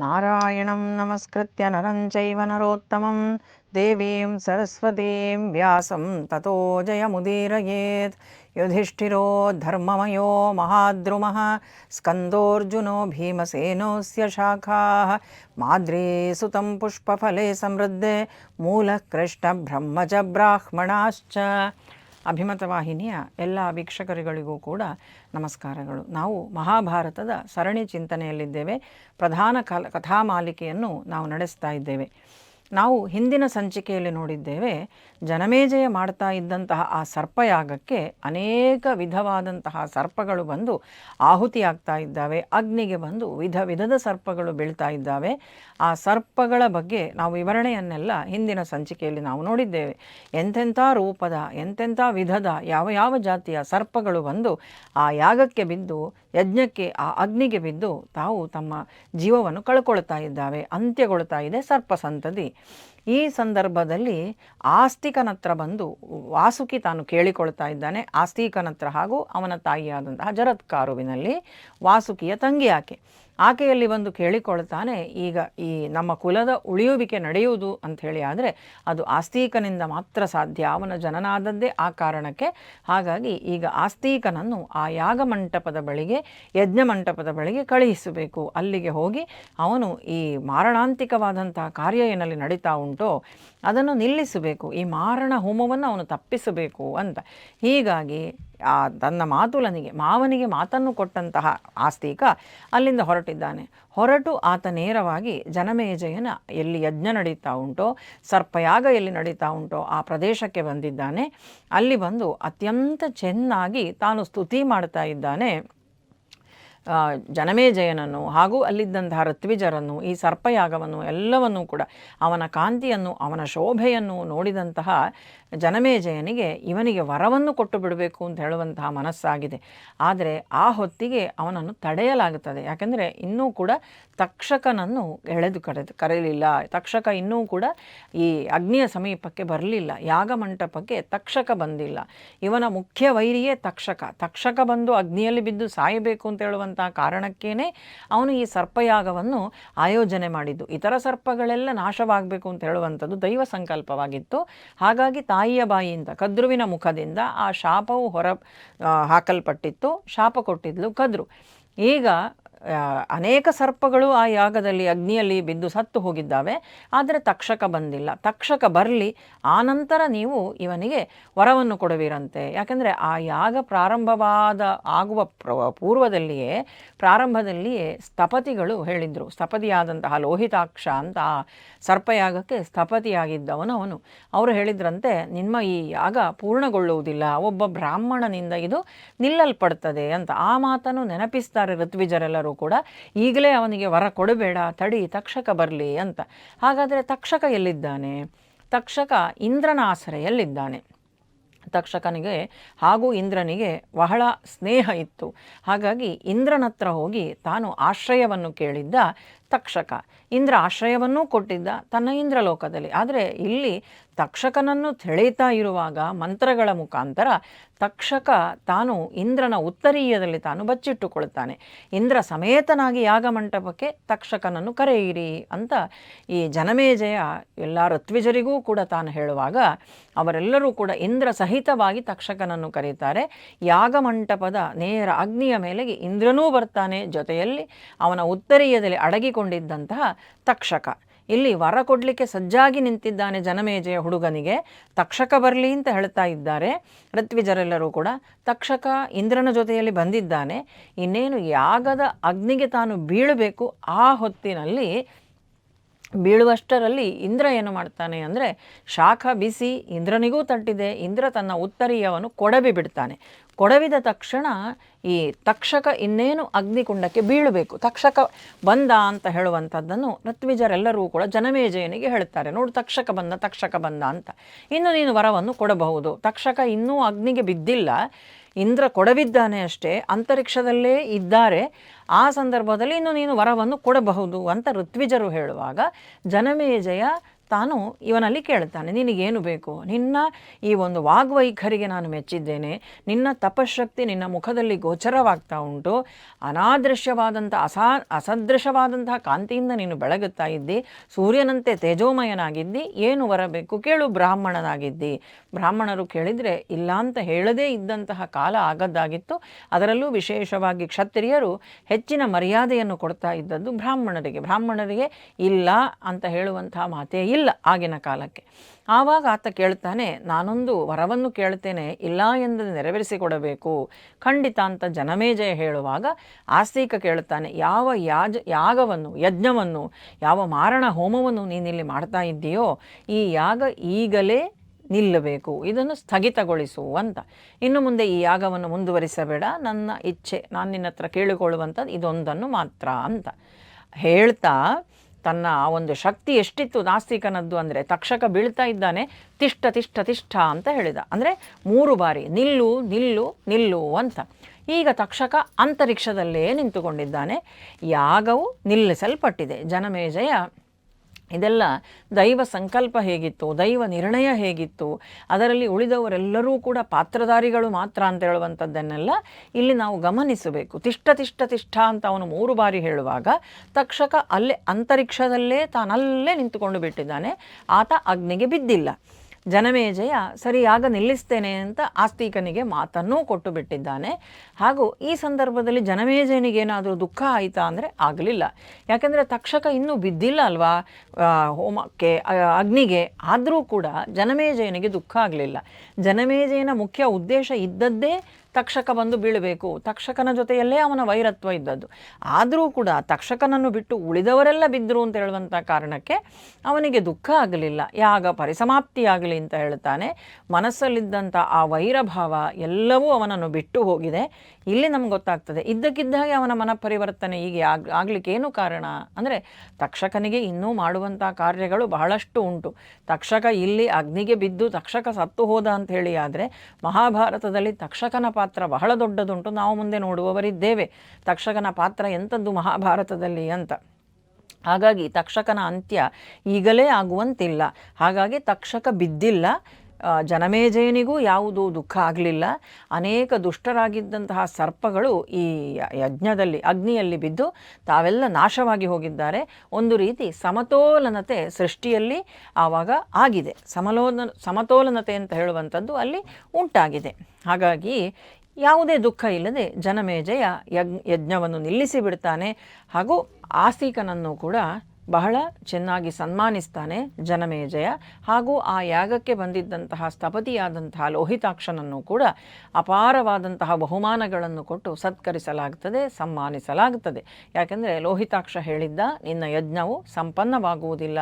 నారాయణం నమస్కృత్య నరం చైవ నరోత్తమం దేవీం సరస్వతీం వ్యాసం తతో జయముదీరయేత్ యుధిష్ఠిరో ధర్మమయో మహాద్రుమ స్కందోర్జునో భీమసేనోస్య శాఖా మాద్రే సుతం పుష్పఫలే సమృద్ధే మూలకృష్ణ బ్రహ్మజ బ్రాహ్మణాశ్చ ಅಭಿಮತ ವಾಹಿನಿಯ ಎಲ್ಲ ವೀಕ್ಷಕರುಗಳಿಗೂ ಕೂಡ ನಮಸ್ಕಾರಗಳು. ನಾವು ಮಹಾಭಾರತದ ಸರಣಿ ಚಿಂತನೆಯಲ್ಲಿದ್ದೇವೆ. ಪ್ರಧಾನ ಕಲ, ಕಥಾಮಾಲಿಕೆಯನ್ನು ನಾವು ನಡೆಸ್ತಾ ಇದ್ದೇವೆ. ನಾವು ಹಿಂದಿನ ಸಂಚಿಕೆಯಲ್ಲಿ ನೋಡಿದ್ದೇವೆ, ಜನಮೇಜಯ ಮಾಡ್ತಾ ಇದ್ದಂತಹ ಆ ಸರ್ಪಯಾಗಕ್ಕೆ ಅನೇಕ ವಿಧವಾದಂತಹ ಸರ್ಪಗಳು ಬಂದು ಆಹುತಿಯಾಗ್ತಾ ಇದ್ದಾವೆ, ಅಗ್ನಿಗೆ ಬಂದು ವಿಧ ವಿಧದ ಸರ್ಪಗಳು ಬೀಳ್ತಾ ಇದ್ದಾವೆ. ಆ ಸರ್ಪಗಳ ಬಗ್ಗೆ ನಾವು ವಿವರಣೆಯನ್ನೆಲ್ಲ ಹಿಂದಿನ ಸಂಚಿಕೆಯಲ್ಲಿ ನಾವು ನೋಡಿದ್ದೇವೆ. ಎಂತೆಂಥ ರೂಪದ, ಎಂತೆಂಥ ವಿಧದ, ಯಾವ ಯಾವ ಜಾತಿಯ ಸರ್ಪಗಳು ಬಂದು ಆ ಯಾಗಕ್ಕೆ ಬಿದ್ದು, ಯಜ್ಞಕ್ಕೆ, ಆ ಅಗ್ನಿಗೆ ಬಿದ್ದು ತಾವು ತಮ್ಮ ಜೀವವನ್ನು ಕಳ್ಕೊಳ್ತಾ ಇದ್ದಾವೆ, ಅಂತ್ಯಗೊಳ್ತಾ ಇದೆ ಸರ್ಪ ಸಂತತಿ. ಈ ಸಂದರ್ಭದಲ್ಲಿ ಆಸ್ತಿಕನತ್ರ ಬಂದು ವಾಸುಕಿ ತಾನು ಕೇಳಿಕೊಳ್ತಾ ಇದ್ದಾನೆ. ಆಸ್ತಿಕನತ್ರ ಹಾಗೂ ಅವನ ತಾಯಿಯಾದಂತಹ ಜರತ್ಕಾರುವಿನಲ್ಲಿ ವಾಸುಕಿಯ ತಂಗಿ ಆಕೆ. ಆಕೆಯಲ್ಲಿ ಬಂದು ಕೇಳಿಕೊಳ್ತಾನೆ ಈಗ ಈ ನಮ್ಮ ಕುಲದ ಉಳಿಯುವಿಕೆ ನಡೆಯುವುದು ಅಂಥೇಳಿ ಆದರೆ ಅದು ಆಸ್ತಿಕನಿಂದ ಮಾತ್ರ ಸಾಧ್ಯ. ಅವನ ಜನನಾದದ್ದೇ ಆ ಕಾರಣಕ್ಕೆ. ಹಾಗಾಗಿ ಈಗ ಆಸ್ತಿಕನನ್ನು ಆ ಯಾಗ ಮಂಟಪದ ಬಳಿಗೆ, ಯಜ್ಞ ಮಂಟಪದ ಬಳಿಗೆ ಕಳುಹಿಸಬೇಕು. ಅಲ್ಲಿಗೆ ಹೋಗಿ ಅವನು ಈ ಮಾರಣಾಂತಿಕವಾದಂತಹ ಕಾರ್ಯ ಏನಲ್ಲಿ ನಡೀತಾ ಉಂಟೋ, ಅದನ್ನು ನಿಲ್ಲಿಸಬೇಕು. ಈ ಮಾರಣ ಹೋಮವನ್ನು ಅವನು ತಪ್ಪಿಸಬೇಕು ಅಂತ. ಹೀಗಾಗಿ ಆ ತನ್ನ ಮಾತುಲನಿಗೆ ಮಾವನಿಗೆ ಮಾತನ್ನು ಕೊಟ್ಟಂತಹ ಆಸ್ತಿಕ ಅಲ್ಲಿಂದ ಹೊರಟಿದ್ದಾನೆ. ಹೊರಟು ಆತ ನೇರವಾಗಿ ಜನಮೇಜಯನ ಎಲ್ಲಿ ಯಜ್ಞ ನಡೀತಾ ಉಂಟೋ, ಸರ್ಪಯಾಗ ಎಲ್ಲಿ ನಡೀತಾ ಉಂಟೋ ಆ ಪ್ರದೇಶಕ್ಕೆ ಬಂದಿದ್ದಾನೆ. ಅಲ್ಲಿ ಬಂದು ಅತ್ಯಂತ ಚೆನ್ನಾಗಿ ತಾನು ಸ್ತುತಿ ಮಾಡ್ತಾ ಇದ್ದಾನೆ. ಜನಮೇಜಯನನ್ನು ಹಾಗೂ ಅಲ್ಲಿದ್ದಂತಹ ಋತ್ವಿಜರನ್ನು, ಈ ಸರ್ಪಯಾಗವನ್ನು ಎಲ್ಲವನ್ನೂ ಕೂಡ ಅವನ ಕಾಂತಿಯನ್ನು, ಅವನ ಶೋಭೆಯನ್ನು ನೋಡಿದಂತಹ ಜನಮೇಜಯನಿಗೆ ಇವನಿಗೆ ವರವನ್ನು ಕೊಟ್ಟು ಬಿಡಬೇಕು ಅಂತ ಹೇಳುವಂತಹ ಮನಸ್ಸಾಗಿದೆ. ಆದರೆ ಆ ಹೊತ್ತಿಗೆ ಅವನನ್ನು ತಡೆಯಲಾಗುತ್ತದೆ. ಯಾಕೆಂದರೆ ಇನ್ನೂ ಕೂಡ ತಕ್ಷಕನನ್ನು ಎಳೆದು ಕರೆದು ಕರೆಯಲಿಲ್ಲ. ತಕ್ಷಕ ಇನ್ನೂ ಕೂಡ ಈ ಅಗ್ನಿಯ ಸಮೀಪಕ್ಕೆ ಬರಲಿಲ್ಲ. ಯಾಗ ಮಂಟಪಕ್ಕೆ ತಕ್ಷಕ ಬಂದಿಲ್ಲ. ಇವನ ಮುಖ್ಯ ವೈರಿಯೇ ತಕ್ಷಕ. ತಕ್ಷಕ ಬಂದು ಅಗ್ನಿಯಲ್ಲಿ ಬಿದ್ದು ಸಾಯಬೇಕು ಅಂತ ಹೇಳುವಂತಹ ಕಾರಣಕ್ಕೇನೆ ಅವನು ಈ ಸರ್ಪಯಾಗವನ್ನು ಆಯೋಜನೆ ಮಾಡಿದ್ದು. ಇತರ ಸರ್ಪಗಳೆಲ್ಲ ನಾಶವಾಗಬೇಕು ಅಂತ ಹೇಳುವಂಥದ್ದು ದೈವ ಸಂಕಲ್ಪವಾಗಿತ್ತು. ಹಾಗಾಗಿ ತಾಯಿಯ ಬಾಯಿಯಿಂದ ಕದ್ರುವಿನ ಮುಖದಿಂದ ಆ ಶಾಪವು ಹೊರ ಹಾಕಲ್ಪಟ್ಟಿತ್ತು. ಶಾಪ ಕೊಟ್ಟಿದ್ಲು ಕದ್ರು. ಈಗ ಅನೇಕ ಸರ್ಪಗಳು ಆ ಯಾಗದಲ್ಲಿ ಅಗ್ನಿಯಲ್ಲಿ ಬಿದ್ದು ಸತ್ತು ಹೋಗಿದ್ದಾವೆ, ಆದರೆ ತಕ್ಷಕ ಬಂದಿಲ್ಲ. ತಕ್ಷಕ ಬರಲಿ ಆನಂತರ ನೀವು ಇವನಿಗೆ ವರವನ್ನು ಕೊಡುವಿರಂತೆ. ಯಾಕೆಂದರೆ ಆ ಯಾಗ ಪ್ರಾರಂಭವಾದ, ಆಗುವ ಪ್ರ- ಪೂರ್ವದಲ್ಲಿಯೇ, ಪ್ರಾರಂಭದಲ್ಲಿಯೇ ಸ್ಥಪತಿಗಳು ಹೇಳಿದರು. ಸ್ಥಪತಿಯಾದಂತಹ ಲೋಹಿತಾಕ್ಷ ಅಂತ ಆ ಸರ್ಪಯಾಗಕ್ಕೆ ಸ್ಥಪತಿಯಾಗಿದ್ದವನು ಅವನು. ಅವರು ಹೇಳಿದ್ರಂತೆ, ನಿಮ್ಮ ಈ ಯಾಗ ಪೂರ್ಣಗೊಳ್ಳುವುದಿಲ್ಲ. ಒಬ್ಬ ಬ್ರಾಹ್ಮಣನಿಂದ ಇದು ನಿಲ್ಲಲ್ಪಡ್ತದೆ ಅಂತ. ಆ ಮಾತನ್ನು ನೆನಪಿಸ್ತಾರೆ ಋತ್ವಿಜರೆಲ್ಲರೂ. ಕೂಡ ಈಗಲೇ ಅವನಿಗೆ ವರ ಕೊಡಬೇಡ, ತಡಿ, ತಕ್ಷಕ ಬರಲಿ ಅಂತ. ಹಾಗಾದರೆ ತಕ್ಷಕ ಎಲ್ಲಿದ್ದಾನೆ? ತಕ್ಷಕ ಇಂದ್ರನ ಆಸರೆಯಲ್ಲಿದ್ದಾನೆ. ತಕ್ಷಕನಿಗೆ ಹಾಗೂ ಇಂದ್ರನಿಗೆ ಬಹಳ ಸ್ನೇಹ ಇತ್ತು. ಹಾಗಾಗಿ ಇಂದ್ರನತ್ರ ಹೋಗಿ ತಾನು ಆಶ್ರಯವನ್ನು ಕೇಳಿದ್ದ ತಕ್ಷಕ. ಇಂದ್ರ ಆಶ್ರಯವನ್ನೂ ಕೊಟ್ಟಿದ್ದ ತನ್ನ ಇಂದ್ರಲೋಕದಲ್ಲಿ. ಆದರೆ ಇಲ್ಲಿ ತಕ್ಷಕನನ್ನು ಥೆಳೀತಾ ಇರುವಾಗ ಮಂತ್ರಗಳ ಮುಖಾಂತರ ತಕ್ಷಕ ತಾನು ಇಂದ್ರನ ಉತ್ತರೀಯದಲ್ಲಿ ತಾನು ಬಚ್ಚಿಟ್ಟುಕೊಳ್ಳುತ್ತಾನೆ. ಇಂದ್ರ ಸಮೇತನಾಗಿ ಯಾಗ ಮಂಟಪಕ್ಕೆ ತಕ್ಷಕನನ್ನು ಕರೆಯಿರಿ ಅಂತ ಈ ಜನಮೇಜಯ ಎಲ್ಲ ಋತ್ವಿಜರಿಗೂ ಕೂಡ ತಾನು ಹೇಳುವಾಗ ಅವರೆಲ್ಲರೂ ಕೂಡ ಇಂದ್ರ ಸಹಿತವಾಗಿ ತಕ್ಷಕನನ್ನು ಕರೀತಾರೆ. ಯಾಗ ಮಂಟಪದ ನೇರ ಅಗ್ನಿಯ ಮೇಲೆಗೆ ಇಂದ್ರನೂ ಬರ್ತಾನೆ. ಜೊತೆಯಲ್ಲಿ ಅವನ ಉತ್ತರೀಯದಲ್ಲಿ ಅಡಗಿಕೊಂಡಿದ್ದಂತಹ ತಕ್ಷಕ. ಇಲ್ಲಿ ವರ ಕೊಡಲಿಕ್ಕೆ ಸಜ್ಜಾಗಿ ನಿಂತಿದ್ದಾನೆ ಜನಮೇಜಯ ಹುಡುಗನಿಗೆ. ತಕ್ಷಕ ಬರಲಿ ಅಂತ ಹೇಳ್ತಾ ಇದ್ದಾರೆ. ಋತ್ವಿಜರೆಲ್ಲರೂ ಕೂಡ ತಕ್ಷಕ ಇಂದ್ರನ ಜೊತೆಯಲ್ಲಿ ಬಂದಿದ್ದಾನೆ. ಇನ್ನೇನು ಯಾಗದ ಅಗ್ನಿಗೆ ತಾನು ಬೀಳಬೇಕು ಆ ಹೊತ್ತಿನಲ್ಲಿ ಬೀಳುವಷ್ಟರಲ್ಲಿ ಇಂದ್ರ ಏನು ಮಾಡ್ತಾನೆ ಅಂದರೆ ಶಾಖ ಬಿಸಿ ಇಂದ್ರನಿಗೂ ತಟ್ಟಿದೆ. ಇಂದ್ರ ತನ್ನ ಉತ್ತರೀಯವನ್ನು ಕೊಡಬಿ ಬಿಡ್ತಾನೆ. ಕೊಡವಿದ ತಕ್ಷಣ ಈ ತಕ್ಷಕ ಇನ್ನೇನು ಅಗ್ನಿಕುಂಡಕ್ಕೆ ಬೀಳಬೇಕು. ತಕ್ಷಕ ಬಂದ ಅಂತ ಹೇಳುವಂಥದ್ದನ್ನು ಋತ್ವಿಜರೆಲ್ಲರೂ ಕೂಡ ಜನಮೇಜಯನಿಗೆ ಹೇಳ್ತಾರೆ ನೋಡು, ತಕ್ಷಕ ಬಂದ ತಕ್ಷಕ ಬಂದ ಅಂತ. ಇನ್ನು ನೀನು ವರವನ್ನು ಕೊಡಬಹುದು. ತಕ್ಷಕ ಇನ್ನೂ ಅಗ್ನಿಗೆ ಬಿದ್ದಿಲ್ಲ. ಇಂದ್ರ ಕೊಡವಿದ್ದಾನೆ ಅಷ್ಟೇ, ಅಂತರಿಕ್ಷದಲ್ಲೇ ಇದ್ದಾರೆ. ಆ ಸಂದರ್ಭದಲ್ಲಿ ಇನ್ನು ನೀನು ವರವನ್ನು ಕೊಡಬಹುದು ಅಂತ ಋತ್ವಿಜರು ಹೇಳುವಾಗ, ಜನಮೇಜಯ ತಾನು ಇವನಲ್ಲಿ ಕೇಳ್ತಾನೆ ನಿನಗೇನು ಬೇಕು? ನಿನ್ನ ಈ ಒಂದು ವಾಗ್ವೈಖರಿಗೆ ನಾನು ಮೆಚ್ಚಿದ್ದೇನೆ. ನಿನ್ನ ತಪಶಕ್ತಿ ನಿನ್ನ ಮುಖದಲ್ಲಿ ಗೋಚರವಾಗ್ತಾ ಉಂಟು. ಅನಾದೃಶ್ಯವಾದಂಥ ಅಸಾ, ಅಸದೃಶವಾದಂತಹ ಕಾಂತಿಯಿಂದ ನೀನು ಬೆಳಗುತ್ತಾ ಇದ್ದಿ. ಸೂರ್ಯನಂತೆ ತೇಜೋಮಯನಾಗಿದ್ದಿ. ಏನು ಬರಬೇಕು ಕೇಳು, ಬ್ರಾಹ್ಮಣನಾಗಿದ್ದಿ. ಬ್ರಾಹ್ಮಣರು ಕೇಳಿದರೆ, ಇಲ್ಲ ಅಂತ ಹೇಳದೇ ಇದ್ದಂತಹ ಕಾಲ ಆಗದ್ದಾಗಿತ್ತು. ಅದರಲ್ಲೂ ವಿಶೇಷವಾಗಿ ಕ್ಷತ್ರಿಯರು ಹೆಚ್ಚಿನ ಮರ್ಯಾದೆಯನ್ನು ಕೊಡ್ತಾ ಇದ್ದದ್ದು ಬ್ರಾಹ್ಮಣರಿಗೆ. ಬ್ರಾಹ್ಮಣರಿಗೆ, ಇಲ್ಲ ಅಂತ ಹೇಳುವಂತಹ ಮಾತೇ ಇಲ್ಲ. ಆಗಿನ ಕಾಲಕ್ಕೆ. ಆವಾಗ ಆತ ಕೇಳ್ತಾನೆ, ನಾನೊಂದು ವರವನ್ನು ಕೇಳ್ತೇನೆ, ಇಲ್ಲ ಎಂದು ನೆರವೇರಿಸಿಕೊಡಬೇಕು. ಖಂಡಿತ ಅಂತ ಜನಮೇಜಯ ಹೇಳುವಾಗ ಆಸ್ತಿಕ ಕೇಳ್ತಾನೆ ಯಾವ ಯಾಜ, ಯಾಗವನ್ನು, ಯಜ್ಞವನ್ನು, ಯಾವ ಮಾರಣ ಹೋಮವನ್ನು ನೀನಿಲ್ಲಿ ಮಾಡ್ತಾ ಇದ್ದೀಯೋ, ಈ ಯಾಗ ಈಗಲೇ ನಿಲ್ಲಬೇಕು, ಇದನ್ನು ಸ್ಥಗಿತಗೊಳಿಸು ಅಂತ. ಇನ್ನು ಮುಂದೆ ಈ ಯಾಗವನ್ನು ಮುಂದುವರಿಸಬೇಡ, ನನ್ನ ಇಚ್ಛೆ, ನಾನು ನಿನ್ನ ಹತ್ರ ಕೇಳಿಕೊಳ್ಳುವಂಥದ್ದು ಇದೊಂದನ್ನು ಮಾತ್ರ ಅಂತ. ಹೇಳ್ತಾ ತನ್ನ ಆ ಒಂದು ಶಕ್ತಿ ಎಷ್ಟಿತ್ತು ನಾಸ್ತಿಕನದ್ದು ಅಂದರೆ ತಕ್ಷಕ ಬೀಳ್ತಾ ಇದ್ದಾನೆ ತಿಷ್ಠ ತಿಷ್ಠ ತಿಷ್ಠ ಅಂತ ಹೇಳಿದ. ಅಂದರೆ ಮೂರು ಬಾರಿ ನಿಲ್ಲು ನಿಲ್ಲು ನಿಲ್ಲು ಅಂತ. ಈಗ ತಕ್ಷಕ ಅಂತರಿಕ್ಷದಲ್ಲೇ ನಿಂತುಕೊಂಡಿದ್ದಾನೆ. ಯಾಗವು ನಿಲ್ಲಿಸಲ್ಪಟ್ಟಿದೆ. ಜನಮೇಜಯ ಇದೆಲ್ಲ ದೈವ ಸಂಕಲ್ಪ ಹೇಗಿತ್ತು, ದೈವ ನಿರ್ಣಯ ಹೇಗಿತ್ತು, ಅದರಲ್ಲಿ ಉಳಿದವರೆಲ್ಲರೂ ಕೂಡ ಪಾತ್ರಧಾರಿಗಳು ಮಾತ್ರ ಅಂತ ಹೇಳುವಂಥದ್ದನ್ನೆಲ್ಲ ಇಲ್ಲಿ ನಾವು ಗಮನಿಸಬೇಕು. ತಿಷ್ಟ ತಿಷ್ಟ ತಿಷ್ಠ ಅಂತ ಅವನು ಮೂರು ಬಾರಿ ಹೇಳುವಾಗ ತಕ್ಷಕ ಅಲ್ಲೇ ಅಂತರಿಕ್ಷದಲ್ಲೇ ತಾನಲ್ಲೇ ನಿಂತುಕೊಂಡು ಬಿಟ್ಟಿದ್ದಾನೆ. ಆತ ಅಗ್ನಿಗೆ ಬಿದ್ದಿಲ್ಲ. ಜನಮೇಜಯ ಸರಿಯಾಗ ನಿಲ್ಲಿಸ್ತೇನೆ ಅಂತ ಆಸ್ತಿಕನಿಗೆ ಮಾತನ್ನೂ ಕೊಟ್ಟು ಬಿಟ್ಟಿದ್ದಾನೆ. ಹಾಗೂ ಈ ಸಂದರ್ಭದಲ್ಲಿ ಜನಮೇಜಯನಿಗೇನಾದರೂ ದುಃಖ ಆಯಿತಾ ಅಂದರೆ ಆಗಲಿಲ್ಲ. ಯಾಕೆಂದರೆ ತಕ್ಷಕ ಇನ್ನೂ ಬಿದ್ದಿಲ್ಲ ಅಲ್ವಾ? ಹೋಮಕ್ಕೆ ಅಗ್ನಿಗೆ ಆದರೂ ಕೂಡ ಜನಮೇಜಯನಿಗೆ ದುಃಖ ಆಗಲಿಲ್ಲ. ಜನಮೇಜಯನ ಮುಖ್ಯ ಉದ್ದೇಶ ಇದ್ದದ್ದೇ ತಕ್ಷಕ ಬಂದು ಬೀಳಬೇಕು. ತಕ್ಷಕನ ಜೊತೆಯಲ್ಲೇ ಅವನ ವೈರತ್ವ ಇದ್ದದ್ದು. ಆದರೂ ಕೂಡ ತಕ್ಷಕನನ್ನು ಬಿಟ್ಟು ಉಳಿದವರೆಲ್ಲ ಬಿದ್ದರು ಅಂತ ಹೇಳುವಂಥ ಕಾರಣಕ್ಕೆ ಅವನಿಗೆ ದುಃಖ ಆಗಲಿಲ್ಲ. ಯಾಗ ಪರಿಸಮಾಪ್ತಿಯಾಗಲಿ ಅಂತ ಹೇಳ್ತಾನೆ. ಮನಸ್ಸಲ್ಲಿದ್ದಂಥ ಆ ವೈರಭಾವ ಎಲ್ಲವೂ ಅವನನ್ನು ಬಿಟ್ಟು ಹೋಗಿದೆ. ಇಲ್ಲಿ ನಮ್ಗೆ ಗೊತ್ತಾಗ್ತದೆ. ಇದ್ದಕ್ಕಿದ್ದಾಗೆ ಅವನ ಮನ ಪರಿವರ್ತನೆ ಹೀಗೆ ಆಗ್, ಆಗ್ಲಿಕ್ಕೆ ಏನು ಕಾರಣ? ಅಂದರೆ ತಕ್ಷಕನಿಗೆ ಇನ್ನೂ ಮಾಡುವಂಥ ಕಾರ್ಯಗಳು ಬಹಳಷ್ಟು ಉಂಟು. ತಕ್ಷಕ ಇಲ್ಲಿ ಅಗ್ನಿಗೆ ಬಿದ್ದು ತಕ್ಷಕ ಸತ್ತು ಹೋದ ಅಂತ ಹೇಳಿ ಆದರೆ ಮಹಾಭಾರತದಲ್ಲಿ ತಕ್ಷಕನ ಪಾತ್ರ ಬಹಳ ದೊಡ್ಡದುಂಟು. ನಾವು ಮುಂದೆ ನೋಡುವವರಿದ್ದೇವೆ. ತಕ್ಷಕನ ಪಾತ್ರ ಎಂಥದ್ದು ಮಹಾಭಾರತದಲ್ಲಿ ಅಂತ. ಹಾಗಾಗಿ ತಕ್ಷಕನ ಅಂತ್ಯ ಈಗಲೇ ಆಗುವಂತಿಲ್ಲ. ಹಾಗಾಗಿ ತಕ್ಷಕ ಬಿದ್ದಿಲ್ಲ. ಜನಮೇಜಯನಿಗೂ ಯಾವುದೂ ದುಃಖ ಆಗಲಿಲ್ಲ. ಅನೇಕ ದುಷ್ಟರಾಗಿದ್ದಂತಹ ಸರ್ಪಗಳು ಈ ಯಜ್ಞದಲ್ಲಿ, ಅಗ್ನಿಯಲ್ಲಿ ಬಿದ್ದು ತಾವೆಲ್ಲ ನಾಶವಾಗಿ ಹೋಗಿದ್ದಾರೆ. ಒಂದು ರೀತಿ ಸಮತೋಲನತೆ ಸೃಷ್ಟಿಯಲ್ಲಿ ಆವಾಗ ಆಗಿದೆ. ಸಮಲೋನ, ಸಮತೋಲನತೆ ಅಂತ ಹೇಳುವಂಥದ್ದು ಅಲ್ಲಿ ಉಂಟಾಗಿದೆ. ಹಾಗಾಗಿ ಯಾವುದೇ ದುಃಖ ಇಲ್ಲದೆ ಜನಮೇಜಯ ಯಜ್ಞ, ಯಜ್ಞವನ್ನು ನಿಲ್ಲಿಸಿ ಬಿಡ್ತಾನೆ ಹಾಗೂ ಆಸ್ತಿಕನನ್ನು ಕೂಡ ಬಹಳ ಚೆನ್ನಾಗಿ ಸನ್ಮಾನಿಸ್ತಾನೆ ಜನಮೇಜಯ ಹಾಗೂ ಆ ಯಾಗಕ್ಕೆ ಬಂದಿದ್ದಂತಹ ಸ್ಥಪತಿಯಾದಂತಹ ಲೋಹಿತಾಕ್ಷನನ್ನು ಕೂಡ ಅಪಾರವಾದಂತಹ ಬಹುಮಾನಗಳನ್ನು ಕೊಟ್ಟು ಸತ್ಕರಿಸಲಾಗುತ್ತದೆ ಸನ್ಮಾನಿಸಲಾಗುತ್ತದೆ ಯಾಕೆಂದರೆ ಲೋಹಿತಾಕ್ಷ ಹೇಳಿದ್ದ, ನಿನ್ನ ಯಜ್ಞವು ಸಂಪನ್ನವಾಗುವುದಿಲ್ಲ,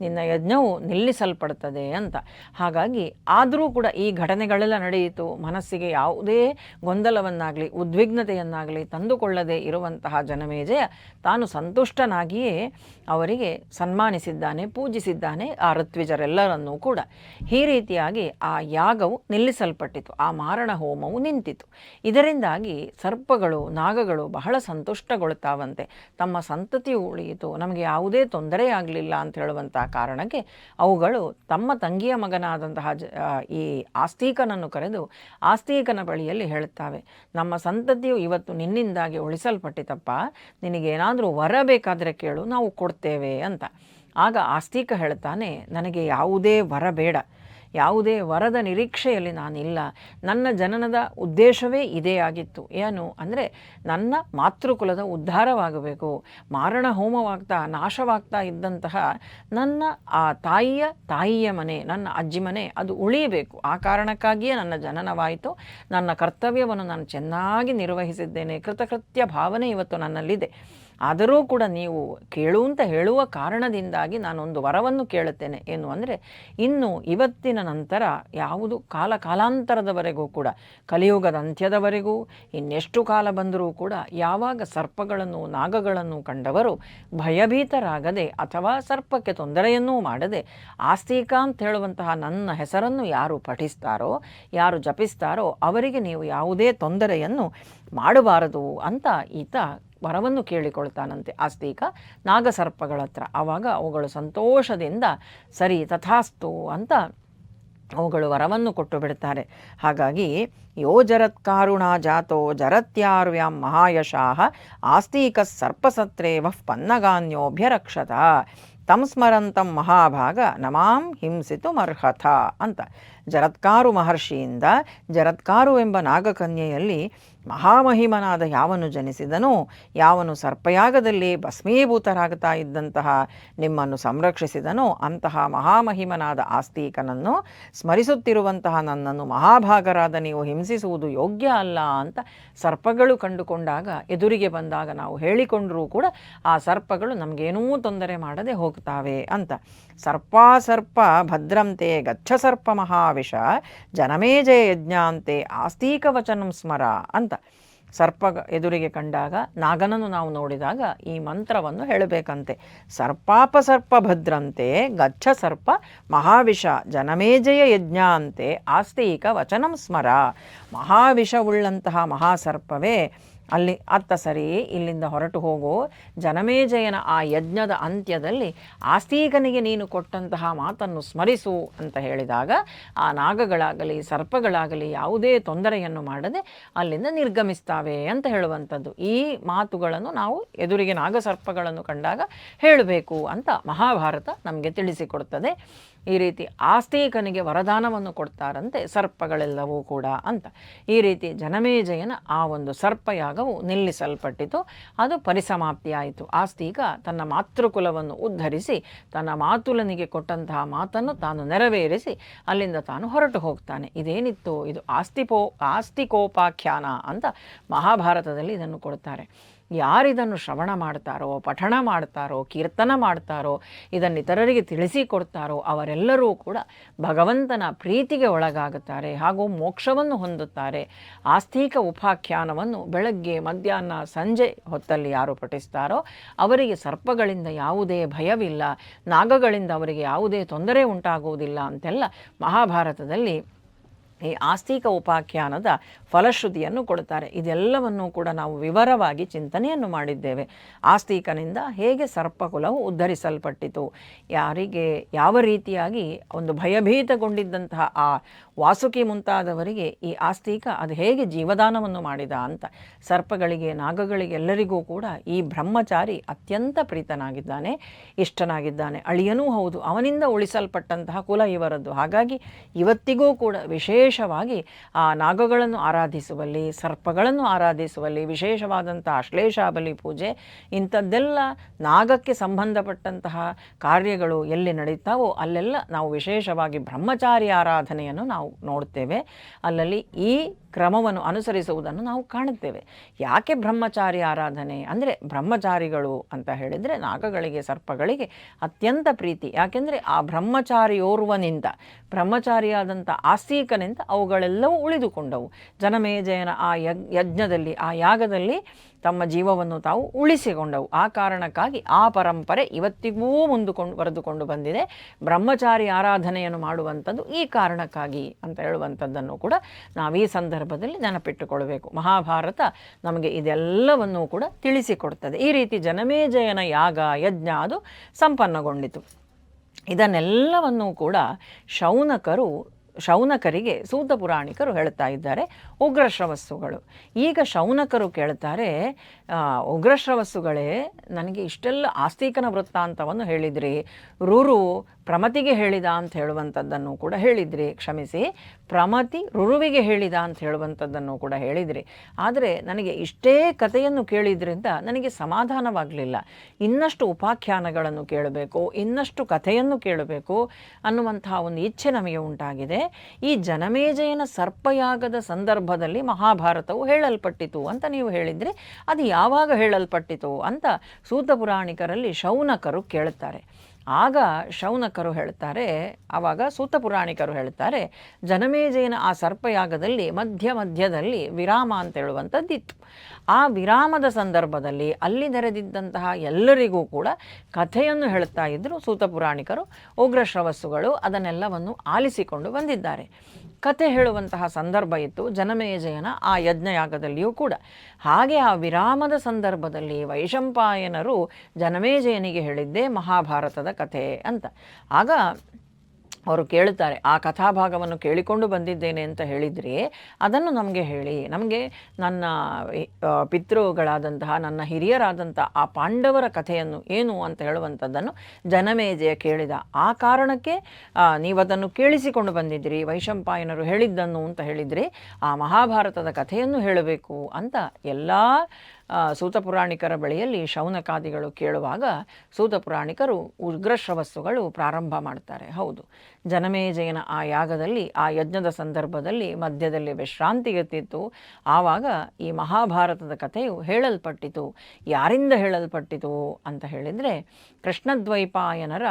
ನಿನ್ನ ಯಜ್ಞವು ನಿಲ್ಲಿಸಲ್ಪಡ್ತದೆ ಅಂತ. ಹಾಗಾಗಿ ಆದರೂ ಕೂಡ ಈ ಘಟನೆಗಳೆಲ್ಲ ನಡೆಯಿತು, ಮನಸ್ಸಿಗೆ ಯಾವುದೇ ಗೊಂದಲವನ್ನಾಗಲಿ, ಉದ್ವಿಗ್ನತೆಯನ್ನಾಗಲಿ ತಂದುಕೊಳ್ಳದೆ ಇರುವಂತಹ ಜನಮೇಜಯ ತಾನು ಸಂತುಷ್ಟನಾಗಿಯೇ ಅವರಿಗೆ ಸನ್ಮಾನಿಸಿದ್ದಾನೆ, ಪೂಜಿಸಿದ್ದಾನೆ ಆ ಋತ್ವಿಜರೆಲ್ಲರನ್ನೂ ಕೂಡ. ಈ ರೀತಿಯಾಗಿ ಆ ಯಾಗವು ನಿಲ್ಲಿಸಲ್ಪಟ್ಟಿತು, ಆ ಮಾರಣ ಹೋಮವು ನಿಂತಿತು. ಇದರಿಂದಾಗಿ ಸರ್ಪಗಳು, ನಾಗಗಳು ಬಹಳ ಸಂತುಷ್ಟಗೊಳ್ತಾವಂತೆ. ತಮ್ಮ ಸಂತತಿಯು ಉಳಿಯಿತು, ನಮಗೆ ಯಾವುದೇ ತೊಂದರೆ ಆಗಲಿಲ್ಲ ಅಂತ ಹೇಳುವಂತಹ ಕಾರಣಕ್ಕೆ ಅವುಗಳು ತಮ್ಮ ತಂಗಿಯ ಮಗನಾದಂತಹ ಈ ಆಸ್ತೀಕನನ್ನು ಕರೆದು ಆಸ್ತೀಕನ ಬಳಿಯಲ್ಲಿ ಹೇಳುತ್ತವೆ, ನಮ್ಮ ಸಂತತಿಯು ಇವತ್ತು ನಿನ್ನಿಂದಾಗಿ ಉಳಿಸಲ್ಪಟ್ಟಿತಪ್ಪ, ನಿನಗೇನಾದರೂ ವರ ಬೇಕಾದರೆ ಕೇಳು, ನಾವು ಕೊಡ್ತೇವೆ. ಅಂತ. ಆಗ ಆಸ್ತಿಕ ಹೇಳ್ತಾನೆ, ನನಗೆ ಯಾವುದೇ ವರ ಬೇಡ. ಯಾವುದೇ ವರದ ನಿರೀಕ್ಷೆಯಲ್ಲಿ ನಾನಿಲ್ಲ. ನನ್ನ ಜನನದ ಉದ್ದೇಶವೇ ಇದೇ ಆಗಿತ್ತು. ಏನು ಅಂದರೆ, ನನ್ನ ಮಾತೃಕುಲದ ಉದ್ಧಾರವಾಗಬೇಕು. ಮಾರಣ ಹೋಮವಾಗ್ತಾ, ನಾಶವಾಗ್ತಾ ಇದ್ದಂತಹ ನನ್ನ ಆ ತಾಯಿಯ ತಾಯಿಯ ಮನೆ, ನನ್ನ ಅಜ್ಜಿ ಮನೆ, ಅದು ಉಳಿಯಬೇಕು. ಆ ಕಾರಣಕ್ಕಾಗಿಯೇ ನನ್ನ ಜನನವಾಯಿತು. ನನ್ನ ಕರ್ತವ್ಯವನ್ನು ನಾನು ಚೆನ್ನಾಗಿ ನಿರ್ವಹಿಸಿದ್ದೇನೆ. ಕೃತಕೃತ್ಯ ಭಾವನೆ ಇವತ್ತು ನನ್ನಲ್ಲಿದೆ. ಆದರೂ ಕೂಡ ನೀವು ಕೇಳು ಅಂತ ಹೇಳುವ ಕಾರಣದಿಂದಾಗಿ ನಾನೊಂದು ವರವನ್ನು ಕೇಳುತ್ತೇನೆ. ಏನು ಅಂದರೆ, ಇನ್ನು ಇವತ್ತಿನ ನಂತರ ಯಾವುದು ಕಾಲ ಕಾಲಾಂತರದವರೆಗೂ ಕೂಡ, ಕಲಿಯುಗದ ಅಂತ್ಯದವರೆಗೂ, ಇನ್ನೆಷ್ಟು ಕಾಲ ಬಂದರೂ ಕೂಡ ಯಾವಾಗ ಸರ್ಪಗಳನ್ನು, ನಾಗಗಳನ್ನು ಕಂಡವರು ಭಯಭೀತರಾಗದೆ ಅಥವಾ ಸರ್ಪಕ್ಕೆ ತೊಂದರೆಯನ್ನೂ ಮಾಡದೆ ಆಸ್ತಿಕ ಅಂತ ಹೇಳುವಂತಹ ನನ್ನ ಹೆಸರನ್ನು ಯಾರು ಪಠಿಸ್ತಾರೋ, ಯಾರು ಜಪಿಸ್ತಾರೋ ಅವರಿಗೆ ನೀವು ಯಾವುದೇ ತೊಂದರೆಯನ್ನು ಮಾಡಬಾರದು ಅಂತ ಈತ ವರವನ್ನು ಕೇಳಿಕೊಳ್ತಾನಂತೆ. ಆಸ್ತಿಕ ನಾಗಸರ್ಪಗಳ ಹತ್ರ. ಆವಾಗ ಅವುಗಳು ಸಂತೋಷದಿಂದ ಸರಿ ತಥಾಸ್ತು ಅಂತ ಅವುಗಳು ವರವನ್ನು ಕೊಟ್ಟು ಬಿಡ್ತಾರೆ. ಹಾಗಾಗಿ ಯೋ ಜರತ್ಕಾರುಣ ಜಾತೋ ಜರತ್ಯಾರ್ವ್ಯಾಂ ಮಹಾಯಶಾಹ ಆಸ್ತೀಕ ಸರ್ಪಸತ್ರೇವ ಪನ್ನಗಾನ್ಯೋಭ್ಯರಕ್ಷತ. ತಂ ಸ್ಮರಂತಂ ಮಹಾಭಾಗ ನಮಾಂ ಹಿಂಸಿತು ಮರ್ಹಥ ಅಂತ. ಜರತ್ಕಾರು ಮಹರ್ಷಿಯಿಂದ ಜರತ್ಕಾರು ಎಂಬ ನಾಗಕನ್ಯೆಯಲ್ಲಿ ಮಹಾಮಹಿಮನಾದ ಯಾವನು ಜನಿಸಿದನೋ, ಯಾವನು ಸರ್ಪಯಾಗದಲ್ಲಿ ಭಸ್ಮೀಭೂತರಾಗ್ತಾ ಇದ್ದಂತಹ ನಿಮ್ಮನ್ನು ಸಂರಕ್ಷಿಸಿದನೋ, ಅಂತಹ ಮಹಾಮಹಿಮನಾದ ಆಸ್ತಿಕನನ್ನು ಸ್ಮರಿಸುತ್ತಿರುವಂತಹ ನನ್ನನ್ನು ಮಹಾಭಾಗರಾದ ನೀವು ಹಿಂಸಿಸುವುದು ಯೋಗ್ಯ ಅಲ್ಲ ಅಂತ ಸರ್ಪಗಳು ಕಂಡುಕೊಂಡಾಗ, ಎದುರಿಗೆ ಬಂದಾಗ ನಾವು ಹೇಳಿಕೊಂಡರೂ ಕೂಡ ಆ ಸರ್ಪಗಳು ನಮಗೇನೂ ತೊಂದರೆ ಮಾಡದೆ ಹೋಗ್ತಾವೆ ಅಂತ. ಸರ್ಪಾಸರ್ಪ ಭದ್ರಂತೆ ಗಚ್ಚ ಸರ್ಪ ಮಹಾವಿಷ ಜನಮೇಜಯ ಯಜ್ಞಾಂತೆ ಆಸ್ತೀಕ ವಚನಂ ಸ್ಮರ ಅಂತ ಸರ್ಪ ಎದುರಿಗೆ ಕಂಡಾಗ ನಾಗನನ್ನು ನಾವು ನೋಡಿದಾಗ ಈ ಮಂತ್ರವನ್ನು ಹೇಳಬೇಕಂತೆ. ಸರ್ಪಾಪ ಸರ್ಪ ಭದ್ರಂತೆ ಗಚ್ಚ ಸರ್ಪ ಮಹಾವಿಷ ಜನಮೇಜಯ ಯಜ್ಞಾಂತೆ ಆಸ್ತೀಕ ವಚನಂ ಸ್ಮರ. ಮಹಾವಿಷವುಳ್ಳಂತಹ ಮಹಾಸರ್ಪವೇ ಅಲ್ಲಿ ಅತ್ತ ಸರಿ ಇಲ್ಲಿಂದ ಹೊರಟು ಹೋಗೋ. ಜನಮೇಜಯನ ಆ ಯಜ್ಞದ ಅಂತ್ಯದಲ್ಲಿ ಆಸ್ತೀಕನಿಗೆ ನೀನು ಕೊಟ್ಟಂತಹ ಮಾತನ್ನು ಸ್ಮರಿಸು ಅಂತ ಹೇಳಿದಾಗ ಆ ನಾಗಗಳಾಗಲಿ, ಸರ್ಪಗಳಾಗಲಿ ಯಾವುದೇ ತೊಂದರೆಯನ್ನು ಮಾಡದೆ ಅಲ್ಲಿಂದ ನಿರ್ಗಮಿಸ್ತಾವೆ ಅಂತ ಹೇಳುವಂಥದ್ದು. ಈ ಮಾತುಗಳನ್ನು ನಾವು ಎದುರಿಗೆ ನಾಗಸರ್ಪಗಳನ್ನು ಕಂಡಾಗ ಹೇಳಬೇಕು ಅಂತ ಮಹಾಭಾರತ ನಮಗೆ ತಿಳಿಸಿಕೊಡ್ತದೆ. ಈ ರೀತಿ ಆಸ್ತಿಕನಿಗೆ ವರದಾನವನ್ನು ಕೊಡ್ತಾರಂತೆ ಸರ್ಪಗಳೆಲ್ಲವೂ ಕೂಡ ಅಂತ. ಈ ರೀತಿ ಜನಮೇಜಯನ ಆ ಒಂದು ಸರ್ಪಯಾಗವು ನಿಲ್ಲಿಸಲ್ಪಟ್ಟಿತು. ಅದು ಪರಿಸಮಾಪ್ತಿಯಾಯಿತು. ಆಸ್ತಿಕ ತನ್ನ ಮಾತೃಕುಲವನ್ನು ಉದ್ಧರಿಸಿ, ತನ್ನ ಮಾತುಲನಿಗೆ ಕೊಟ್ಟಂತಹ ಮಾತನ್ನು ತಾನು ನೆರವೇರಿಸಿ, ಅಲ್ಲಿಂದ ತಾನು ಹೊರಟು ಹೋಗ್ತಾನೆ. ಇದೇನಿತ್ತು? ಇದು ಆಸ್ತಿಪೋ, ಆಸ್ತಿಕೋಪಾಖ್ಯಾನ ಅಂತ ಮಹಾಭಾರತದಲ್ಲಿ ಇದನ್ನು ಕೊಡ್ತಾರೆ. ಯಾರಿದನ್ನು ಶ್ರವಣ ಮಾಡ್ತಾರೋ, ಪಠಣ ಮಾಡ್ತಾರೋ, ಕೀರ್ತನ ಮಾಡ್ತಾರೋ ಇದನ್ನು ಇತರರಿಗೆ ತಿಳಿಸಿಕೊಡ್ತಾರೋ, ಅವರೆಲ್ಲರೂ ಕೂಡ ಭಗವಂತನ ಪ್ರೀತಿಗೆ ಒಳಗಾಗುತ್ತಾರೆ, ಹಾಗೂ ಮೋಕ್ಷವನ್ನು ಹೊಂದುತ್ತಾರೆ. ಆಸ್ತಿಕ ಉಪಾಖ್ಯಾನವನ್ನು ಬೆಳಗ್ಗೆ, ಮಧ್ಯಾಹ್ನ, ಸಂಜೆ ಹೊತ್ತಲ್ಲಿ ಯಾರು ಪಠಿಸ್ತಾರೋ, ಅವರಿಗೆ ಸರ್ಪಗಳಿಂದ ಯಾವುದೇ ಭಯವಿಲ್ಲ, ನಾಗಗಳಿಂದ ಅವರಿಗೆ ಯಾವುದೇ ತೊಂದರೆ ಉಂಟಾಗುವುದಿಲ್ಲ ಅಂತೆಲ್ಲ ಮಹಾಭಾರತದಲ್ಲಿ ಈ ಆಸ್ತಿಕ ಉಪಾಖ್ಯಾನದ ಫಲಶ್ರುತಿಯನ್ನು ಕೊಡುತ್ತಾರೆ. ಇದೆಲ್ಲವನ್ನು ಕೂಡ ನಾವು ವಿವರವಾಗಿ ಚಿಂತನೆಯನ್ನು ಮಾಡಿದ್ದೇವೆ. ಆಸ್ತಿಕನಿಂದ ಹೇಗೆ ಸರ್ಪಕುಲವು ಉದ್ಧರಿಸಲ್ಪಟ್ಟಿತು? ಯಾರಿಗೆ, ಯಾವ ರೀತಿಯಾಗಿ ಒಂದು ಭಯಭೀತಗೊಂಡಿದ್ದಂತಹ ಆ ವಾಸುಕಿ ಮುಂತಾದವರಿಗೆ ಈ ಆಸ್ತಿಕ ಅದು ಹೇಗೆ ಜೀವದಾನವನ್ನು ಮಾಡಿದ ಅಂತ ಸರ್ಪಗಳಿಗೆ, ನಾಗಗಳಿಗೆ ಎಲ್ಲರಿಗೂ ಕೂಡ ಈ ಬ್ರಹ್ಮಚಾರಿ ಅತ್ಯಂತ ಪ್ರೀತನಾಗಿದ್ದಾನೆ, ಇಷ್ಟನಾಗಿದ್ದಾನೆ. ಅಳಿಯನೂ ಹೌದು, ಅವನಿಂದ ಉಳಿಸಲ್ಪಟ್ಟಂತಹ ಕುಲ ಇವರದ್ದು. ಹಾಗಾಗಿ ಇವತ್ತಿಗೂ ಕೂಡ ವಿಶೇಷವಾಗಿ ಆ ನಾಗಗಳನ್ನು ಆರಾಧಿಸುವಲ್ಲಿ, ಸರ್ಪಗಳನ್ನು ಆರಾಧಿಸುವಲ್ಲಿ, ವಿಶೇಷವಾದಂಥ ಅಶ್ಲೇಷಾಬಲಿ ಪೂಜೆ, ಇಂಥದ್ದೆಲ್ಲ ನಾಗಕ್ಕೆ ಸಂಬಂಧಪಟ್ಟಂತಹ ಕಾರ್ಯಗಳು ಎಲ್ಲಿ ನಡೀತಾವೋ ಅಲ್ಲೆಲ್ಲ ನಾವು ವಿಶೇಷವಾಗಿ ಬ್ರಹ್ಮಚಾರಿ ಆರಾಧನೆಯನ್ನು ನಾವು ನೋಡ್ತೇವೆ. ಅಲ್ಲಲ್ಲಿ ಈ ಕ್ರಮವನ್ನು ಅನುಸರಿಸುವುದನ್ನು ನಾವು ಕಾಣುತ್ತೇವೆ. ಯಾಕೆ ಬ್ರಹ್ಮಚಾರಿ ಆರಾಧನೆ? ಅಂದರೆ ಬ್ರಹ್ಮಚಾರಿಗಳು ಅಂತ ಹೇಳಿದರೆ ನಾಗಗಳಿಗೆ, ಸರ್ಪಗಳಿಗೆ ಅತ್ಯಂತ ಪ್ರೀತಿ. ಯಾಕೆಂದರೆ ಆ ಬ್ರಹ್ಮಚಾರಿಯೋರ್ವನಿಂದ ಬ್ರಹ್ಮಚಾರಿಯಾದಂಥ ಆಸ್ತಿಕನಿಂದ ಅವುಗಳೆಲ್ಲವೂ ಉಳಿದುಕೊಂಡವು. ಜನಮೇಜಯನ ಆ ಯಜ್ಞದಲ್ಲಿ, ಆ ಯಾಗದಲ್ಲಿ ತಮ್ಮ ಜೀವವನ್ನು ತಾವು ಉಳಿಸಿಕೊಂಡವು. ಆ ಕಾರಣಕ್ಕಾಗಿ ಆ ಪರಂಪರೆ ಇವತ್ತಿಗೂ ಮುಂದುಕೊಂಡು, ಬರೆದುಕೊಂಡು ಬಂದಿದೆ. ಬ್ರಹ್ಮಚಾರಿ ಆರಾಧನೆಯನ್ನು ಮಾಡುವಂಥದ್ದು ಈ ಕಾರಣಕ್ಕಾಗಿ ಅಂತ ಹೇಳುವಂಥದ್ದನ್ನು ಕೂಡ ನಾವು ಈ ಸಂದರ್ಭದಲ್ಲಿ ನೆನಪಿಟ್ಟುಕೊಳ್ಬೇಕು ಮಹಾಭಾರತ ನಮಗೆ ಇದೆಲ್ಲವನ್ನೂ ಕೂಡ ತಿಳಿಸಿಕೊಡ್ತದೆ. ಈ ರೀತಿ ಜನಮೇಜಯನ ಯಾಗ ಯಜ್ಞ ಅದು ಸಂಪನ್ನಗೊಂಡಿತು. ಇದನ್ನೆಲ್ಲವನ್ನೂ ಕೂಡ ಶೌನಕರು ಶೌನಕರಿಗೆ ಸೂತ ಪುರಾಣಿಕರು ಹೇಳ್ತಾ ಇದ್ದಾರೆ ಉಗ್ರಶ್ರವಸ್ಸುಗಳು ಈಗ ಶೌನಕರು ಕೇಳ್ತಾರೆ ಉಗ್ರಶ್ರವಸ್ಸುಗಳೇ ನನಗೆ ಇಷ್ಟೆಲ್ಲ ಆಸ್ತಿಕನ ವೃತ್ತಾಂತವನ್ನು ಹೇಳಿದ್ರಿ. ರುರು ಪ್ರಮತಿಗೆ ಹೇಳಿದ ಅಂತ ಹೇಳುವಂಥದ್ದನ್ನು ಕೂಡ ಹೇಳಿದ್ರಿ. ಕ್ಷಮಿಸಿ, ಪ್ರಮತಿ ರುರುವಿಗೆ ಹೇಳಿದ ಅಂತ ಹೇಳುವಂಥದ್ದನ್ನು ಕೂಡ ಹೇಳಿದ್ರಿ. ಆದರೆ ನನಗೆ ಇಷ್ಟೇ ಕಥೆಯನ್ನು ಕೇಳಿದ್ರಿಂದ ನನಗೆ ಸಮಾಧಾನವಾಗಲಿಲ್ಲ. ಇನ್ನಷ್ಟು ಉಪಾಖ್ಯಾನಗಳನ್ನು ಕೇಳಬೇಕು, ಇನ್ನಷ್ಟು ಕಥೆಯನ್ನು ಕೇಳಬೇಕು ಅನ್ನುವಂತಹ ಒಂದು ಇಚ್ಛೆ ನಮಗೆ ಉಂಟಾಗಿದೆ. ಈ ಜನಮೇಜಯನ ಸರ್ಪಯಾಗದ ಸಂದರ್ಭದಲ್ಲಿ ಮಹಾಭಾರತವು ಹೇಳಲ್ಪಟ್ಟಿತು ಅಂತ ನೀವು ಹೇಳಿದರೆ. ಅದು ಯಾವಾಗ ಹೇಳಲ್ಪಟ್ಟಿತು ಅಂತ ಸೂತ ಪುರಾಣಿಕರಲ್ಲಿ ಶೌನಕರು ಕೇಳುತ್ತಾರೆ. ಆಗ ಶೌನಕರು ಹೇಳ್ತಾರೆ, ಆವಾಗ ಸೂತ ಪುರಾಣಿಕರು ಹೇಳ್ತಾರೆ ಜನಮೇಜಯನ ಆ ಸರ್ಪಯಾಗದಲ್ಲಿ ಮಧ್ಯ ಮಧ್ಯದಲ್ಲಿ ವಿರಾಮ ಅಂತ ಹೇಳುವಂಥದ್ದಿತ್ತು. ಆ ವಿರಾಮದ ಸಂದರ್ಭದಲ್ಲಿ ಅಲ್ಲಿ ನೆರೆದಿದ್ದಂತಹ ಎಲ್ಲರಿಗೂ ಕೂಡ ಕಥೆಯನ್ನು ಹೇಳ್ತಾ ಇದ್ದರು ಸೂತ ಪುರಾಣಿಕರು ಉಗ್ರಶ್ರವಸ್ಸುಗಳು ಅದನ್ನೆಲ್ಲವನ್ನು ಆಲಿಸಿಕೊಂಡು ಬಂದಿದ್ದಾರೆ. ಕತೆ ಹೇಳುವಂತಹ ಸಂದರ್ಭ ಇತ್ತು. ಜನಮೇಜಯನ ಆ ಯಜ್ಞಯಾಗದಲ್ಲಿಯೂ ಕೂಡ. ಹಾಗೆ ಆ ವಿರಾಮದ ಸಂದರ್ಭದಲ್ಲಿ ವೈಶಂಪಾಯನರು ಜನಮೇಜಯನಿಗೆ ಹೇಳಿದ್ದೇ ಮಹಾಭಾರತದ ಕಥೆ ಅಂತ. ಆಗ ಅವರು ಕೇಳುತ್ತಾರೆ, ಆ ಕಥಾಭಾಗವನ್ನು ಕೇಳಿಕೊಂಡು ಬಂದಿದ್ದೇನೆ ಅಂತ ಹೇಳಿದರೆ ಅದನ್ನು ನಮಗೆ ಹೇಳಿ. ನಮಗೆ ನನ್ನ ಪಿತೃಗಳಾದಂತಹ, ನನ್ನ ಹಿರಿಯರಾದಂಥ ಆ ಪಾಂಡವರ ಕಥೆಯನ್ನು ಏನು ಅಂತ ಹೇಳುವಂಥದ್ದನ್ನು ಜನಮೇಜಯ ಕೇಳಿದ. ಆ ಕಾರಣಕ್ಕೆ ನೀವು ನೀವದನ್ನು ಕೇಳಿಸಿಕೊಂಡು ಬಂದಿದ್ದೀರಿ, ವೈಶಂಪಾಯನರು ಹೇಳಿದ್ದನ್ನು ಅಂತ ಹೇಳಿದರೆ ಆ ಮಹಾಭಾರತದ ಕಥೆಯನ್ನು ಹೇಳಬೇಕು ಅಂತ ಎಲ್ಲ ಸೂತ ಪುರಾಣಿಕರ ಬಳಿಯಲ್ಲಿ ಶೌನಕಾದಿಗಳು ಕೇಳುವಾಗ ಸೂತ ಪುರಾಣಿಕರು ಉಗ್ರಶ್ರವಸ್ಸುಗಳು ಪ್ರಾರಂಭ ಮಾಡ್ತಾರೆ. ಹೌದು. ಜನಮೇಜಯನ ಆ ಯಾಗದಲ್ಲಿ, ಆ ಯಜ್ಞದ ಸಂದರ್ಭದಲ್ಲಿ ಮಧ್ಯದಲ್ಲಿ ವಿಶ್ರಾಂತಿಗೆತ್ತಿತ್ತು ಆವಾಗ ಈ ಮಹಾಭಾರತದ ಕಥೆಯು ಹೇಳಲ್ಪಟ್ಟಿತು. ಯಾರಿಂದ ಹೇಳಲ್ಪಟ್ಟಿತು ಅಂತ ಹೇಳಿದರೆ, ಕೃಷ್ಣದ್ವೈಪಾಯನರ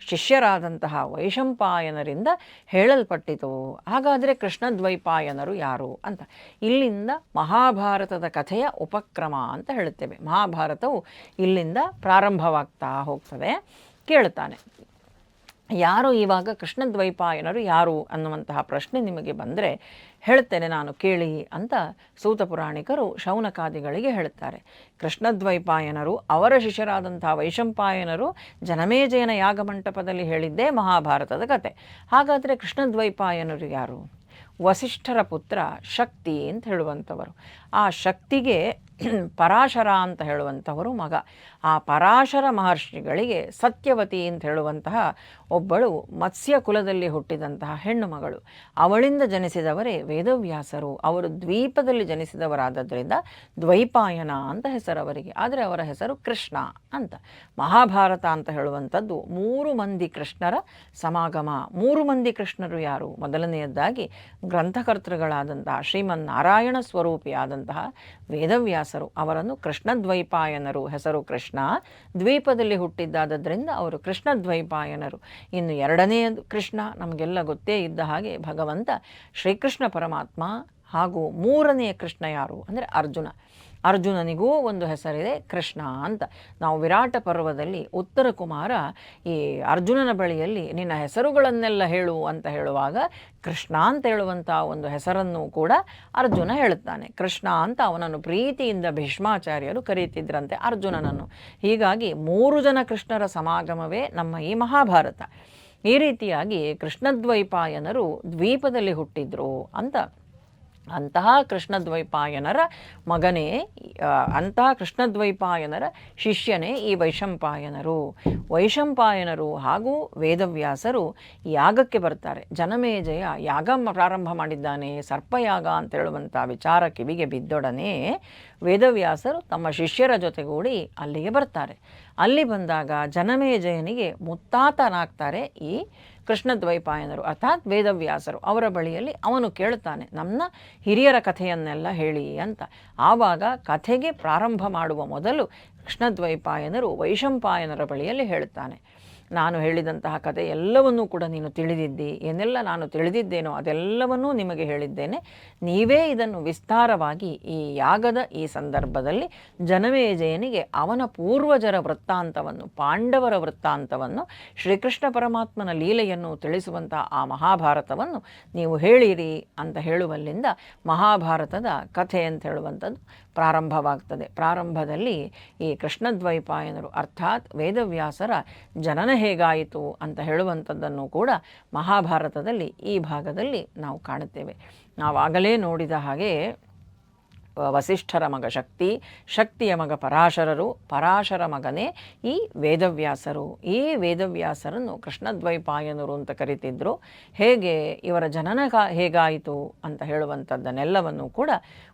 ಶಿಷ್ಯರಾದಂತಹ ವೈಶಂಪಾಯನರಿಂದ ಹೇಳಲ್ಪಟ್ಟಿತು. ಹಾಗಾದರೆ ಕೃಷ್ಣದ್ವೈಪಾಯನರು ಯಾರು ಅಂತ. ಇಲ್ಲಿಂದ ಮಹಾಭಾರತದ ಕಥೆಯ ಉಪಕ್ರಮ ಅಂತ ಹೇಳುತ್ತೇವೆ. ಮಹಾಭಾರತವು ಇಲ್ಲಿಂದ ಪ್ರಾರಂಭವಾಗ್ತಾ ಹೋಗ್ತದೆ. ಕೇಳುತ್ತಾನೆ. ಯಾರು ಇವಾಗ ಕೃಷ್ಣದ್ವೈಪಾಯನರು ಯಾರು ಅನ್ನುವಂತಹ ಪ್ರಶ್ನೆ ನಿಮಗೆ ಬಂದರೆ ಹೇಳ್ತೇನೆ ನಾನು, ಕೇಳಿ ಅಂತ ಸೂತ ಪುರಾಣಿಕರು ಶೌನಕಾದಿಗಳಿಗೆ ಹೇಳುತ್ತಾರೆ ಕೃಷ್ಣದ್ವೈಪಾಯನರು ಅವರ ಶಿಷ್ಯರಾದಂತಹ ವೈಶಂಪಾಯನರು ಜನಮೇಜಯನ ಯಾಗಮಂಟಪದಲ್ಲಿ ಹೇಳಿದ್ದೇ ಮಹಾಭಾರತದ ಕತೆ. ಹಾಗಾದರೆ ಕೃಷ್ಣದ್ವೈಪಾಯನರು ಯಾರು? ವಸಿಷ್ಠರ ಪುತ್ರ ಶಕ್ತಿ ಅಂತ ಹೇಳುವಂಥವರು. ಆ ಶಕ್ತಿಗೆ ಪರಾಶರ ಅಂತ ಹೇಳುವಂಥವರು ಮಗ. ಆ ಪರಾಶರ ಮಹರ್ಷಿಗಳಿಗೆ ಸತ್ಯವತಿ ಅಂತ ಹೇಳುವಂತಹ ಒಬ್ಬಳು ಮತ್ಸ್ಯ ಕುಲದಲ್ಲಿ ಹುಟ್ಟಿದಂತಹ ಹೆಣ್ಣು ಮಗಳು. ಅವಳಿಂದ ಜನಿಸಿದವರೇ ವೇದವ್ಯಾಸರು. ಅವರು ದ್ವೀಪದಲ್ಲಿ ಜನಿಸಿದವರಾದದ್ರಿಂದ ದ್ವೈಪಾಯನ ಅಂತ ಹೆಸರು ಅವರಿಗೆ. ಆದರೆ ಅವರ ಹೆಸರು ಕೃಷ್ಣ ಅಂತ. ಮಹಾಭಾರತ ಅಂತ ಹೇಳುವಂಥದ್ದು ಮೂರು ಮಂದಿ ಕೃಷ್ಣರ ಸಮಾಗಮ. ಮೂರು ಮಂದಿ ಕೃಷ್ಣರು ಯಾರು? ಮೊದಲನೆಯದಾಗಿ ಗ್ರಂಥಕರ್ತೃಗಳಾದಂತಹ ಶ್ರೀಮನ್ನಾರಾಯಣ ಸ್ವರೂಪಿಯಾದಂತಹ ವೇದವ್ಯಾಸರು. ಅವರನ್ನು ಕೃಷ್ಣದ್ವೈಪಾಯನರು. ಹೆಸರು ಕೃಷ್ಣ. ದ್ವೀಪದಲ್ಲಿ ಹುಟ್ಟಿದ್ದಾದದ್ರಿಂದ ಅವರು ಕೃಷ್ಣದ್ವೈಪಾಯನರು. ಇನ್ನು ಎರಡನೆಯದು ಕೃಷ್ಣ. ನಮಗೆಲ್ಲ ಗೊತ್ತೇ ಇದ್ದ ಹಾಗೆ ಭಗವಂತ ಶ್ರೀಕೃಷ್ಣ ಪರಮಾತ್ಮ ಹಾಗೂ ಮೂರನೆಯ ಕೃಷ್ಣ ಯಾರು? ಅಂದರೆ ಅರ್ಜುನ. ಅರ್ಜುನನಿಗೂ ಒಂದು ಹೆಸರಿದೆ ಕೃಷ್ಣ ಅಂತ. ನಾವು ವಿರಾಟ ಪರ್ವದಲ್ಲಿ ಉತ್ತರ ಕುಮಾರ ಈ ಅರ್ಜುನನ ಬಳಿಯಲ್ಲಿ ನಿನ್ನ ಹೆಸರುಗಳನ್ನೆಲ್ಲ ಹೇಳು ಅಂತ ಹೇಳುವಾಗ ಕೃಷ್ಣ ಅಂತ ಹೇಳುವಂಥ ಒಂದು ಹೆಸರನ್ನು ಕೂಡ ಅರ್ಜುನ ಹೇಳುತ್ತಾನೆ. ಕೃಷ್ಣ ಅಂತ ಅವನನ್ನು ಪ್ರೀತಿಯಿಂದ ಭೀಷ್ಮಾಚಾರ್ಯರು ಕರೀತಿದ್ರಂತೆ ಅರ್ಜುನನನ್ನು. ಹೀಗಾಗಿ ಮೂರು ಜನ ಕೃಷ್ಣರ ಸಮಾಗಮವೇ ನಮ್ಮ ಈ ಮಹಾಭಾರತ. ಈ ರೀತಿಯಾಗಿ ಕೃಷ್ಣದ್ವೈಪಾಯನರು ದ್ವೀಪದಲ್ಲಿ ಹುಟ್ಟಿದ್ರು ಅಂತ ಅಂತಹ ಕೃಷ್ಣದ್ವೈಪಾಯನರ ಮಗನೇ ಅಂತಹ ಕೃಷ್ಣದ್ವೈಪಾಯನರ ಶಿಷ್ಯನೇ ಈ ವೈಶಂಪಾಯನರು. ವೈಶಂಪಾಯನರು ಹಾಗೂ ವೇದವ್ಯಾಸರು ಯಾಗಕ್ಕೆ ಬರ್ತಾರೆ. ಜನಮೇಜಯ ಯಾಗ ಪ್ರಾರಂಭ ಮಾಡಿದ್ದಾನೆ, ಸರ್ಪಯಾಗ ಅಂತ ಹೇಳುವಂಥ ವಿಚಾರ ಕಿವಿಗೆ ಬಿದ್ದೊಡನೆ ವೇದವ್ಯಾಸರು ತಮ್ಮ ಶಿಷ್ಯರ ಜೊತೆಗೂಡಿ ಅಲ್ಲಿಗೆ ಬರ್ತಾರೆ. ಅಲ್ಲಿ ಬಂದಾಗ ಜನಮೇಜಯನಿಗೆ ಮುತ್ತಾತನಾಗ್ತಾರೆ ಈ ಕೃಷ್ಣದ್ವೈಪಾಯನರು ಅರ್ಥಾತ್ ವೇದವ್ಯಾಸರು ಅವರ ಬಳಿಯಲ್ಲಿ ಅವನು ಕೇಳ್ತಾನೆ ನಮ್ಮ ಹಿರಿಯರ ಕಥೆಯನ್ನೆಲ್ಲ ಹೇಳಿ ಅಂತ. ಆವಾಗ ಕಥೆಗೆ ಪ್ರಾರಂಭ ಮಾಡುವ ಮೊದಲು ಕೃಷ್ಣದ್ವೈಪಾಯನರು ವೈಶಂಪಾಯನರ ಬಳಿಯಲ್ಲಿ ಹೇಳುತ್ತಾನೆ ನಾನು ಹೇಳಿದಂತಹ ಕಥೆ ಎಲ್ಲವನ್ನೂ ಕೂಡ ನೀನು ತಿಳಿದಿದ್ದಿ, ಏನೆಲ್ಲ ನಾನು ತಿಳಿದಿದ್ದೇನೋ ಅದೆಲ್ಲವನ್ನೂ ನಿಮಗೆ ಹೇಳಿದ್ದೇನೆ. ನೀವೇ ಇದನ್ನು ವಿಸ್ತಾರವಾಗಿ ಈ ಯಾಗದ ಈ ಸಂದರ್ಭದಲ್ಲಿ ಜನಮೇಜಯನಿಗೆ ಅವನ ಪೂರ್ವಜರ ವೃತ್ತಾಂತವನ್ನು, ಪಾಂಡವರ ವೃತ್ತಾಂತವನ್ನು, ಶ್ರೀಕೃಷ್ಣ ಪರಮಾತ್ಮನ ಲೀಲೆಯನ್ನು ತಿಳಿಸುವಂತಹ ಆ ಮಹಾಭಾರತವನ್ನು ನೀವು ಹೇಳಿರಿ ಅಂತ ಹೇಳುವಲ್ಲಿಂದ ಮಹಾಭಾರತದ ಕಥೆ ಅಂತ ಹೇಳುವಂಥದ್ದು ಪ್ರಾರಂಭವಾಗ್ತದೆ. ಪ್ರಾರಂಭದಲ್ಲಿ ಈ ಕೃಷ್ಣದ್ವೈಪಾಯನರು, ಅರ್ಥಾತ್ ವೇದವ್ಯಾಸರ ಜನನ ಹೇಗಾಯಿತು ಅಂತ ಹೇಳುವಂಥದ್ದನ್ನು ಕೂಡ ಮಹಾಭಾರತದಲ್ಲಿ ಈ ಭಾಗದಲ್ಲಿ ನಾವು ಕಾಣುತ್ತೇವೆ. ನಾವಾಗಲೇ ನೋಡಿದ ಹಾಗೆ ವಸಿಷ್ಠರ ಮಗ ಶಕ್ತಿ, ಶಕ್ತಿಯ ಮಗ ಪರಾಶರರು, ಪರಾಶರ ಮಗನೇ ಈ ವೇದವ್ಯಾಸರು. ಈ ವೇದವ್ಯಾಸರನ್ನು ಕೃಷ್ಣದ್ವೈಪಾಯನರು ಅಂತ ಕರಿತಿದ್ರು. ಹೇಗೆ ಇವರ ಜನನ ಹೇಗಾಯಿತು ಅಂತ ಹೇಳುವಂಥದ್ದನ್ನೆಲ್ಲವನ್ನು ಕೂಡ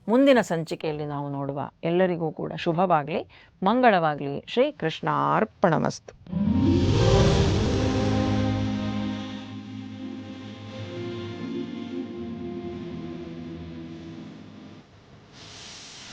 ಮುಂದಿನ ಸಂಚಿಕೆಯಲ್ಲಿ ನಾವು ನೋಡುವ ಎಲ್ಲರಿಗೂ ಕೂಡ ಶುಭವಾಗಲಿ, ಮಂಗಳವಾಗಲಿ. ಶ್ರೀ ಕೃಷ್ಣಾರ್ಪಣಮಸ್ತು